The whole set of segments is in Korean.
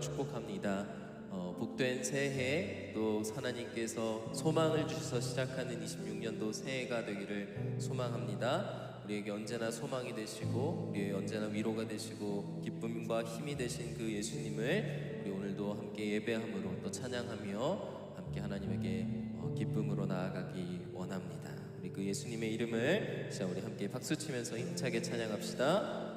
축복합니다. 어, 복된 새해 또 하나님께서 소망을 주셔서 시작하는 26년도 새해가 되기를 소망합니다. 우리에게 언제나 소망이 되시고 우리의 언제나 위로가 되시고 기쁨과 힘이 되신 그 예수님을 우리 오늘도 함께 예배함으로 또 찬양하며 함께 하나님에게 어, 기쁨으로 나아가기 원합니다. 우리 그 예수님의 이름을 자 우리 함께 박수 치면서 힘차게 찬양합시다.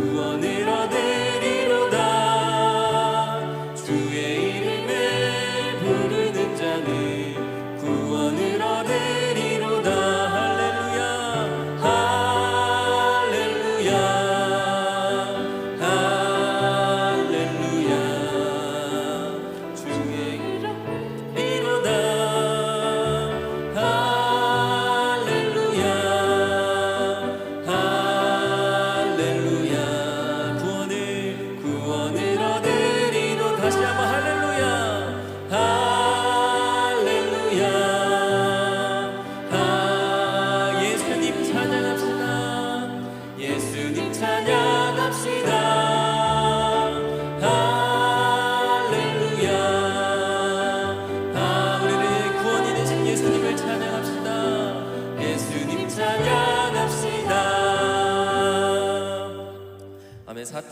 one it.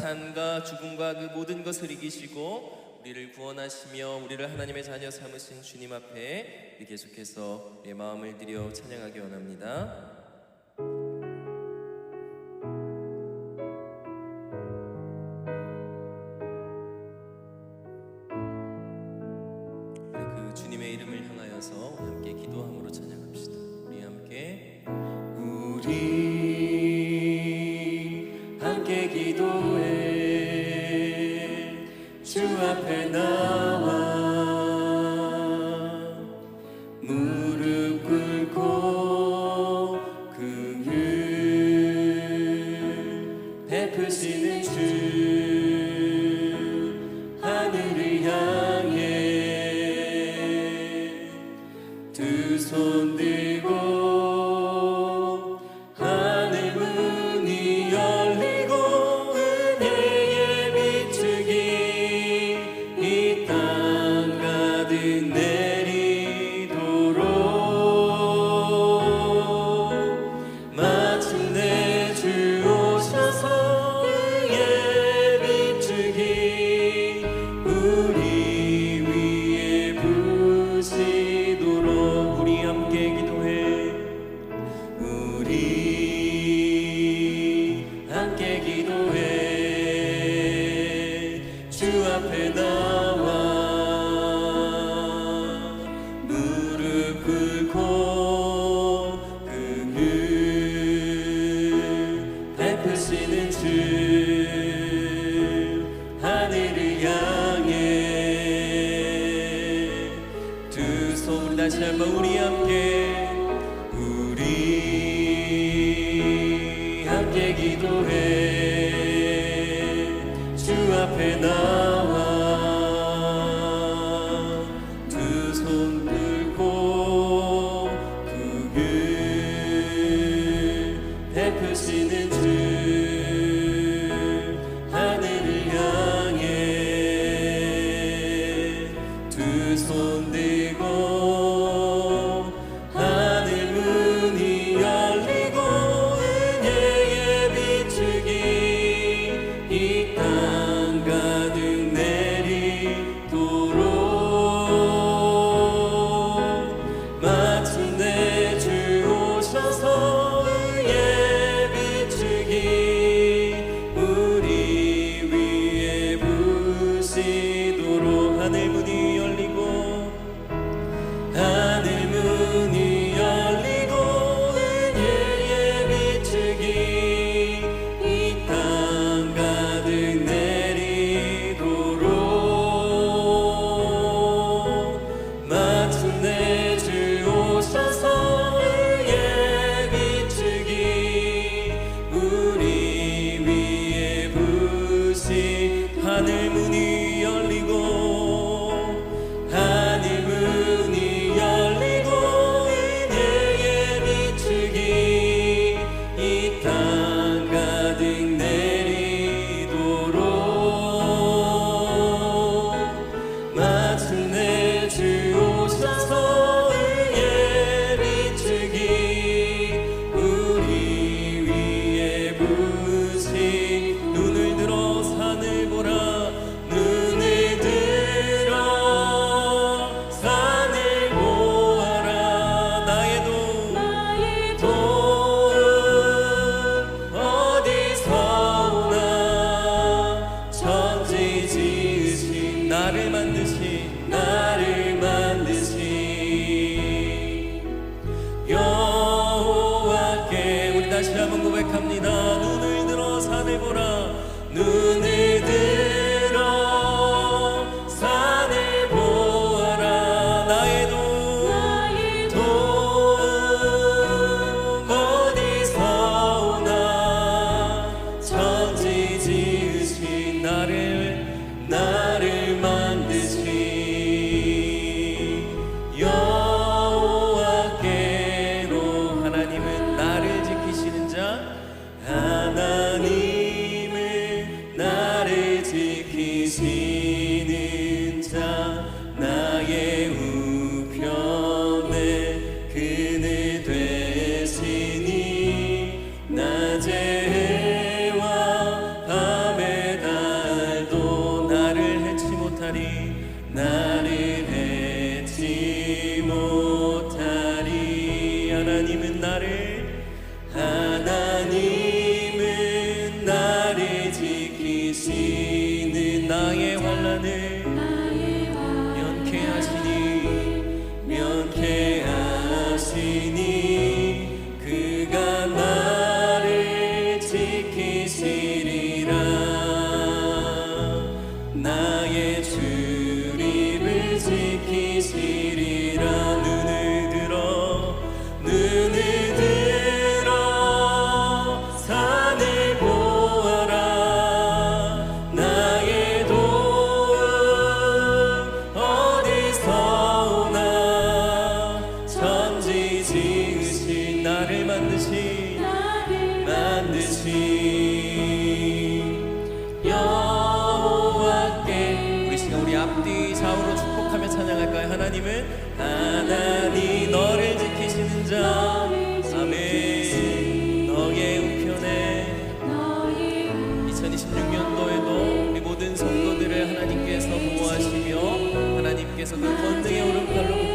산과 죽음과 그 모든 것을 이기시고 우리를 구원하시며 우리를 하나님의 자녀 삼으신 주님 앞에 계속해서 내 마음을 들여 찬양하기 원합니다. son de moon. 할까요? 하나님은 하나님 너를 지키시는 자 아멘 너의 우편에 2026년도에도 우리 모든 성도들을 하나님께서 보호하시며 하나님께서 그 권능의 오른팔로